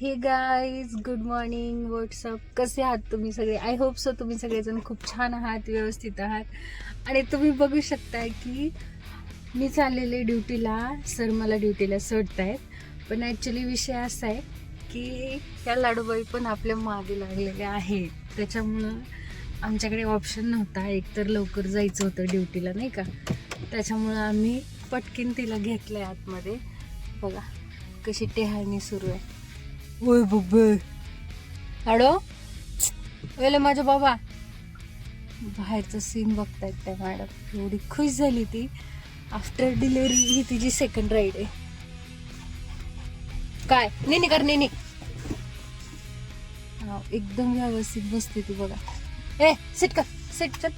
हे guys good morning WhatsApp कसे आहात तुम्ही सगळे? आय होप सो तुम्ही सगळेजण खूप छान आहात व्यवस्थित आहात. आणि तुम्ही बघू शकताय की मी चाललेले ड्युटीला सर मला ड्युटीला सोडतायत. पण ॲक्च्युली विषय असा आहे की त्या लाडूबाई पण आपल्या मागे लागलेले आहेत. त्याच्यामुळं आमच्याकडे ऑप्शन नव्हता. एकतर लवकर जायचं होतं ड्युटीला नाही का? त्याच्यामुळं आम्ही पटकन तिला घेतलं आहे आतमध्ये. बघा कशी टेहाळणी सुरू आहे. ओय बब्बे। हॅलो वेले माझ्या बाबा। बाहेरचं सीन बघतायत त्या मॅडम एवढी खुश झाली ती. आफ्टर डिलिव्हरी ही तिची सेकंड राईड आहे. काय? नेनी कर नेनी. एकदम व्यवस्थित बसते ती बघा. ए सिट कर सिट चल.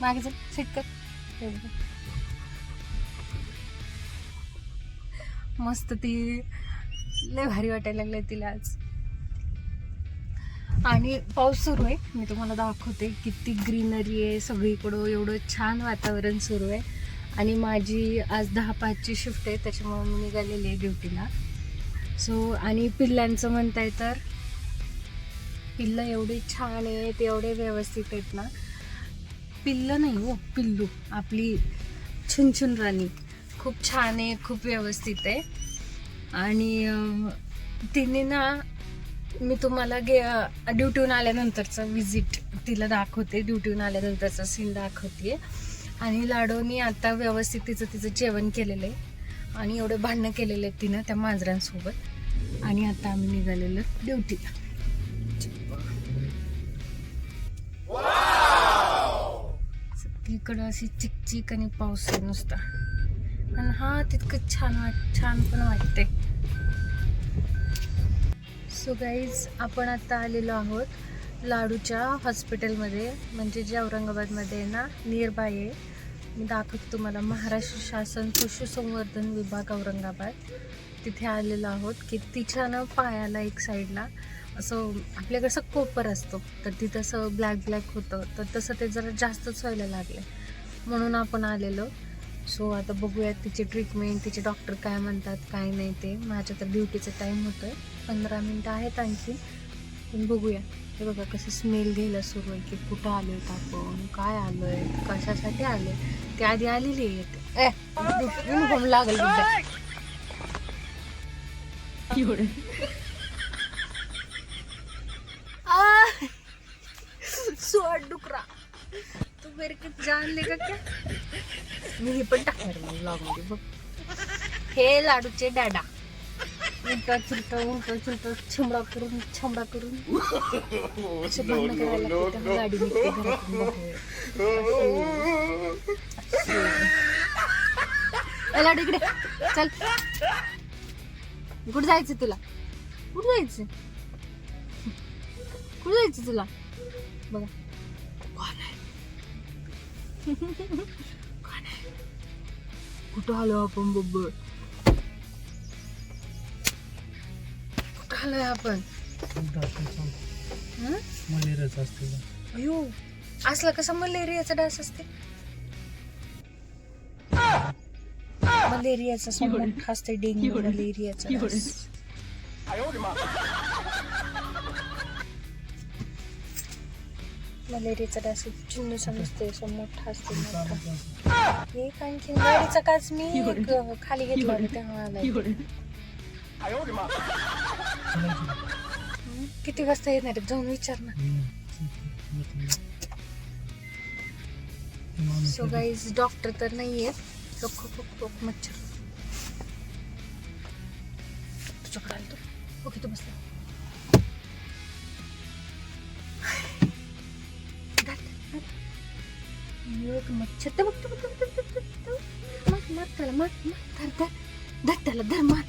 मागे चल सिट कर. मस्त ती लय भारी वाटायला लागलंय तिला आज. आणि पाऊस सुरू आहे. मी तुम्हाला दाखवते किती ग्रीनरी आहे. सगळीकडं एवढं छान वातावरण सुरू आहे. आणि माझी आज दहा पाचची शिफ्ट आहे त्याच्यामुळे मी निघालेली आहे ड्युटीला. सो आणि पिल्लांचं म्हणताय तर पिल्लं एवढी छान आहेत एवढे व्यवस्थित आहेत ना. पिल्लं नाही हो पिल्लू. आपली छुनछुन राणी. खूप छान आहे खूप व्यवस्थित आहे. आणि तिने ना मी तुम्हाला गे ड्युटीहून आल्यानंतरचं विजिट तिला दाखवते. ड्युटीहून आल्यानंतरचा सीन दाखवते. आणि लाडोनी आता व्यवस्थित तिचं तिचं जेवण केलेलं आहे आणि एवढे भांडणं केलेले आहेत तिनं त्या मांजरांसोबत. आणि आता आम्ही निघालेलो ड्युटीला. सगळीकडं अशी चिकचिक आणि पाऊस आहे नुसता. आणि हा तितकं छान वाट छान पण वाटते सो गाईज आपण आता आलेलो आहोत लाडूच्या हॉस्पिटलमध्ये म्हणजे जे औरंगाबादमध्ये आहे ना नियर बाय आहे. मी दाखवतो तुम्हाला महाराष्ट्र शासन पशुसंवर्धन विभाग औरंगाबाद. तिथे आलेलो आहोत की तिच्या ना पायाला एक साईडला असं आपल्याकडे असं कोपर असतो. तर तिथं असं ब्लॅक ब्लॅक होतं. तर तसं ते जरा जास्तच व्हायला लागले म्हणून आपण आलेलो. सो आता बघूयात तिची ट्रीटमेंट तिचे डॉक्टर काय म्हणतात काय नाही ते. माझ्या तर ड्युटीचा टाईम होतो आहे पंधरा मिनटं आहेत आणखी. पण बघूया. हे बघा कसं स्मेल घ्यायला सुरू आहे की कुठं आलो आहेत आपण काय आलो आहे कशासाठी आलो ते आधी आलेली आहेत ए युनिफॉर्म लागल सोड डुकरा. मेरे को जान लेगा क्या? मी हे पण टाकणार मग ब्लॉगमध्ये बघ. हे लाडूचे डॅडा. उलटा चुलटा उलटा चुलटा छमडा करून छमडा करून. असे भांडणं करायला लागते तेव्हा गाडी निघते घरातून बाहेर. असं. ए, लाडू इकडे. चल. कुठं जायचं तुला? कुठं जायचं? कुठं जायचं तुला? बघा. कुठं आलो आपण बब्बर? कुठं आलोय आपण? हं? मलेरियाच असते अयो असला कसा मलेरियाचा डास असते? मलेरियाचा असा मोठा असते डेंग्यू मलेरियाचा डास. मलेरियाचा डास चिन्ह समजते असं मोठा असते मोठा. एक आणखी गाडीचा काच मी एक खाली घेतला होता तेव्हा आला? किती वाजता येणार आहेत? जाऊन विचार ना. सो गाईज डॉक्टर तर नाहीये. तो खूप खूप खूप मच्छर. तुझ्याकडे आलो तो ओके तू बसला एक मच्छर. तर बघ ते बघ, मार मार त्याला मार मार धर धर. धर त्याला धर मार.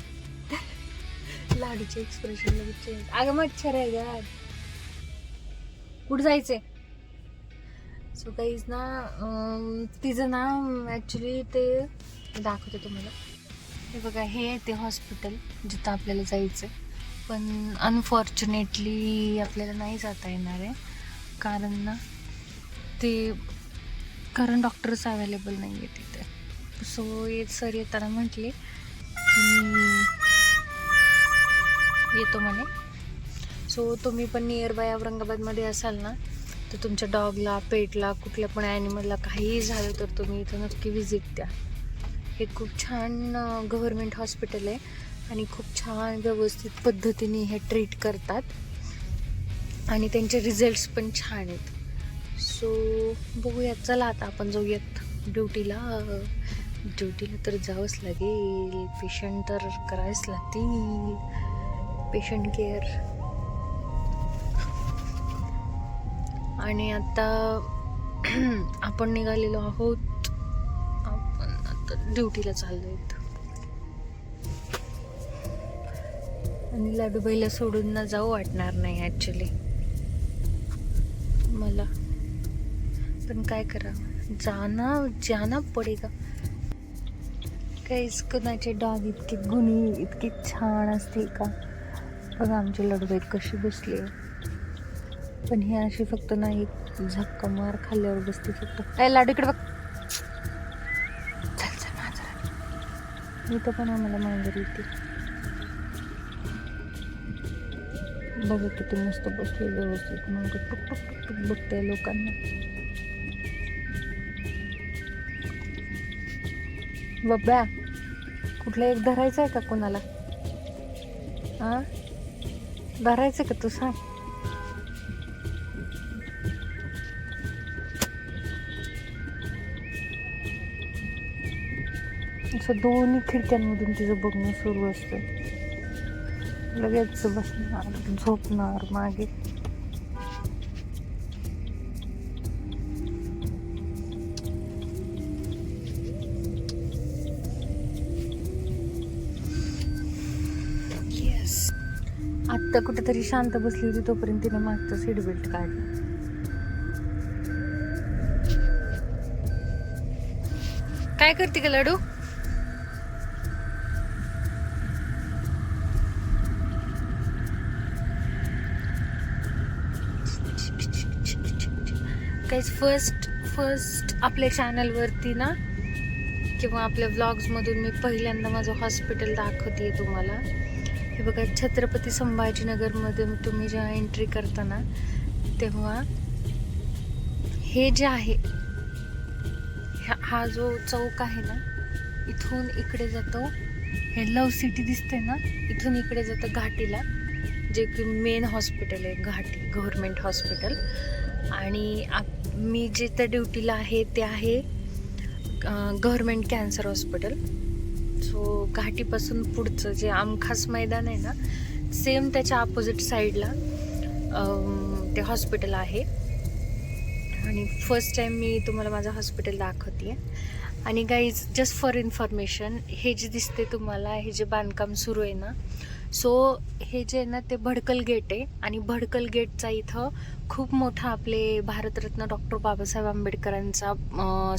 धर. लाडूचे एक्सप्रेशन लगेच change. अगं मच्छर आहे यार कुठं जायचंय? सो काहीच ना तिचं ना ॲक्च्युली ते दाखवते तुम्हाला. हे बघा हे आहे ते हॉस्पिटल जिथं आपल्याला जायचं आहे पण अनफॉर्च्युनेटली आपल्याला नाही जाता येणार आहे. कारण ना ते कारण डॉक्टर्स अवेलेबल नाही आहे तिथे. सो ये सर येताना म्हटले की येतो म्हणे. सो तुम्ही पण नियर बाय औरंगाबादमध्ये असाल ना तर तुमच्या डॉगला पेटला कुठल्या पण ॲनिमलला काहीही झालं तर तुम्ही इथं नक्की व्हिजिट द्या. हे खूप छान गव्हर्मेंट हॉस्पिटल आहे आणि खूप छान व्यवस्थित पद्धतीने हे ट्रीट करतात. आणि त्यांचे रिझल्ट्स पण छान आहेत. सो बघूयात चला आता आपण जाऊयात ड्युटीला. ड्युटीला तर जावंच लागेल. पेशंट तर करावेच लागतील. पेशंट केअर आणि आता आपण निघालेलो आहोत. आपण आता ड्युटीला चाललो आणि लाडूबाईला सोडून ना जाऊ वाटणार नाही ॲक्च्युली मला. पण काय करा? जाना जाना पडेगा. काहीच कुणाचे डॉग इतके गुणी इतके छान असते का? बघा आमची लढबाई कशी बसले. पण ही अशी फक्त नाही झक्का मार खाल्ल्यावर बसते फक्त. काय लाडू इकडे बघ. चल चल माझा इथं पण आम्हाला मांजर येते. बघा किती मस्त बसले व्यवस्थित. मग टुक टुक टुक टुक बघते लोकांना. बब्या कुठला एक धरायचा आहे का कोणाला? हा धरायचं का तू सांग. असं दोन्ही खिडक्यांमधून तिचं बघणं सुरू असतं. लगेच बसणार झोपणार मागे. आत्ता कुठेतरी शांत बसली होती तोपर्यंत तिने मागचं सीट बेल्ट काढलं. काय करते का लाडू? काहीच फर्स्ट फर्स्ट आपल्या चॅनलवरती ना किंवा आपल्या व्लॉग्समधून मी पहिल्यांदा माझं हॉस्पिटल दाखवते तुम्हाला. हे बघा छत्रपती संभाजीनगरमध्ये तुम्ही जेव्हा एंट्री करता ना तेव्हा हे जे आहे ह्या- हा जो चौक आहे ना इथून इकडे जातो हे लव सिटी दिसते ना इथून इकडे जातं घाटीला जे की मेन हॉस्पिटल आहे घाटी गव्हर्मेंट हॉस्पिटल आणि आप मी त्या ड्युटीला आहे ते आहे गव्हर्मेंट कॅन्सर हॉस्पिटल सो घाटीपासून पुढचं जे आमखास मैदान आहे ना सेम त्याच्या अपोजिट साईडला ते हॉस्पिटल आहे. आणि फर्स्ट टाईम मी तुम्हाला माझं हॉस्पिटल दाखवते आणि गाईज जस्ट फॉर इन्फॉर्मेशन हे जे दिसते तुम्हाला हे जे बांधकाम सुरू आहे ना सो हे जे आहे ना ते भडकल गेट आहे. आणि भडकल गेटचा इथं खूप मोठा आपले भारतरत्न डॉक्टर बाबासाहेब आंबेडकरांचा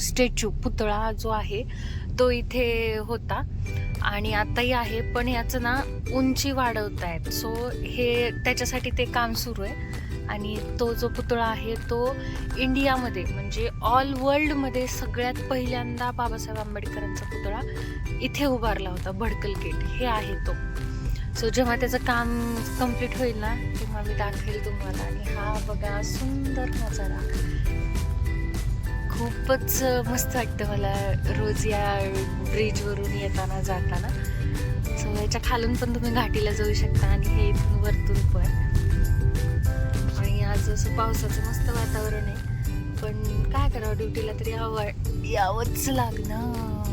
स्टॅच्यू पुतळा जो आहे तो इथे होता. आणि आताही आहे पण याचं ना उंची वाढवत आहेत. सो हे त्याच्यासाठी ते काम सुरू आहे. आणि तो जो पुतळा आहे तो इंडियामध्ये म्हणजे ऑल वर्ल्डमध्ये सगळ्यात पहिल्यांदा बाबासाहेब आंबेडकरांचा पुतळा इथे उभारला होता भडकल गेट हे आहे तो. सो जेव्हा त्याचं काम कंप्लीट होईल ना तेव्हा मी दाखवेल तुम्हाला. आणि हा बघा सुंदर नजारा. खूपच मस्त वाटतं मला रोज या ब्रिजवरून येताना जाताना. सो याच्या खालून पण तुम्ही घाटीला जाऊ शकता आणि हे इथून वरतून पण. आणि आज असं पावसाचं मस्त वातावरण आहे. पण काय करावं ड्युटीला तरी यावं यावंच लागणार.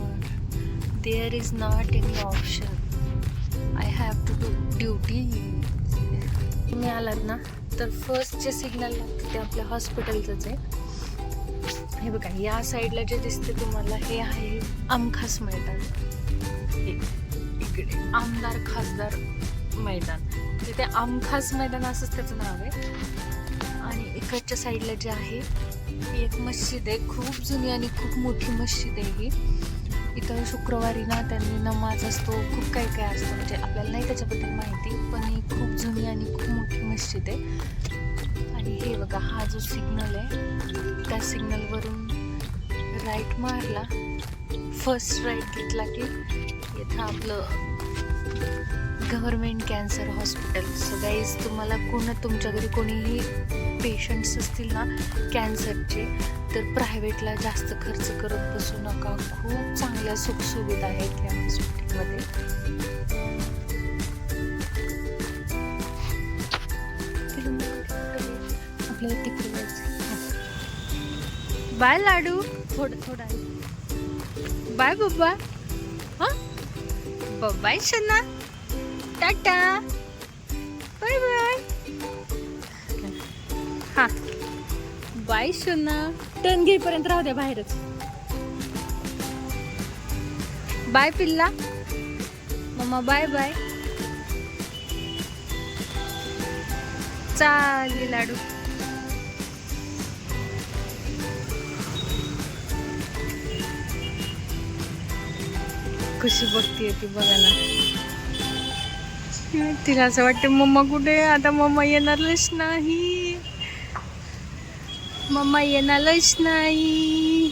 There is not any option I have to do duty तुम्ही आलात ना तर फर्स्ट जे सिग्नल लागतं ते आपल्या हॉस्पिटलचंच आहे. हे बघा या साईडला जे दिसते तुम्हाला हे आहे. आमखास मैदान. इकडे. आमदार खासदार मैदान. म्हणजे ते आमखास मैदान असंच त्याचं नाव आहे. आणि इकडच्या साईडला जे आहे ही एक मस्जिद आहे. खूप जुनी आणि खूप मोठी मस्जिद आहे ही. इथं शुक्रवारी ना त्यांनी नमाज असतो खूप काही काय असतं. म्हणजे आपल्याला नाही त्याच्याबद्दल माहिती पण ही खूप जुनी आणि खूप मोठी मस्जिद आहे. आणि हे बघा हा जो सिग्नल आहे त्या सिग्नलवरून राईट मारला. फर्स्ट राईट घेतला की इथं आपलं government cancer hospital so guys तुम्हाला कोण तुमच्या घरी कोणीही पेशंट्स असतील ना कॅन्सरचे तर प्रायव्हेटला जास्त खर्च करत बसू नका. खूप चांगल्या सुखसुविधा आहेत या हॉस्पिटलमध्ये आपल्याला तिकडे जायचं बाय लाडू. थोडं थोडं. बाय बब्बा. हा. बाय शना. टाटा. Bye bye. हा. बाय शना. टर्न घेईपर्यंत राहू द्या बाहेरच. बाय पिल्ला. मम्मा बाय बाय. चालली लाडू. कशी बघतीये ती बघा ना तिला असं वाटतं मम्मा कुठे आता मम्मा येणारच नाही. मम्मा येणारच नाही.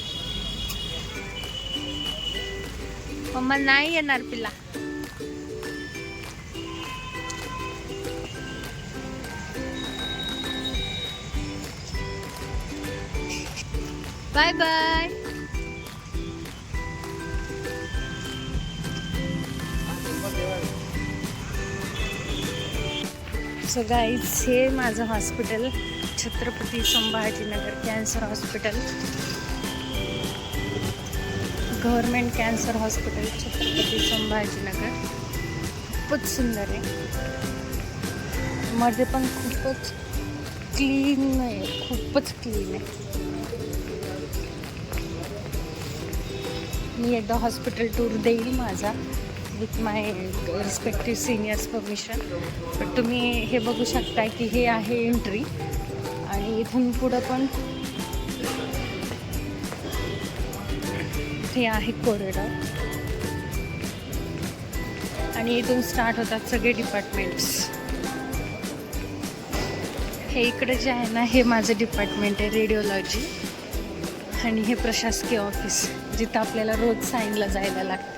मम्मा नाही येणार पिला बाय बाय. सो गाईज हे माझं hospital Chhatrapati Sambhajinagar cancer hospital. Government cancer hospital Chhatrapati Sambhajinagar. खूपच सुंदर आहे. मध्ये पण खूपच क्लीन आहे खूपच क्लीन आहे. मी एकदा हॉस्पिटल टूर देईल माझा. With my respective seniors permission पण तुम्ही हे बघू शकता की हे आहे एंट्री आणि इथून पुढं पण हे आहे कॉरिडॉर आणि इथून स्टार्ट होतात सगळे डिपार्टमेंट्स हे इकडे जे आहे ना हे माझं डिपार्टमेंट आहे रेडिओलॉजी आणि हे प्रशासकीय ऑफिस जिथं आपल्याला रोज साईनला जायला लागतं.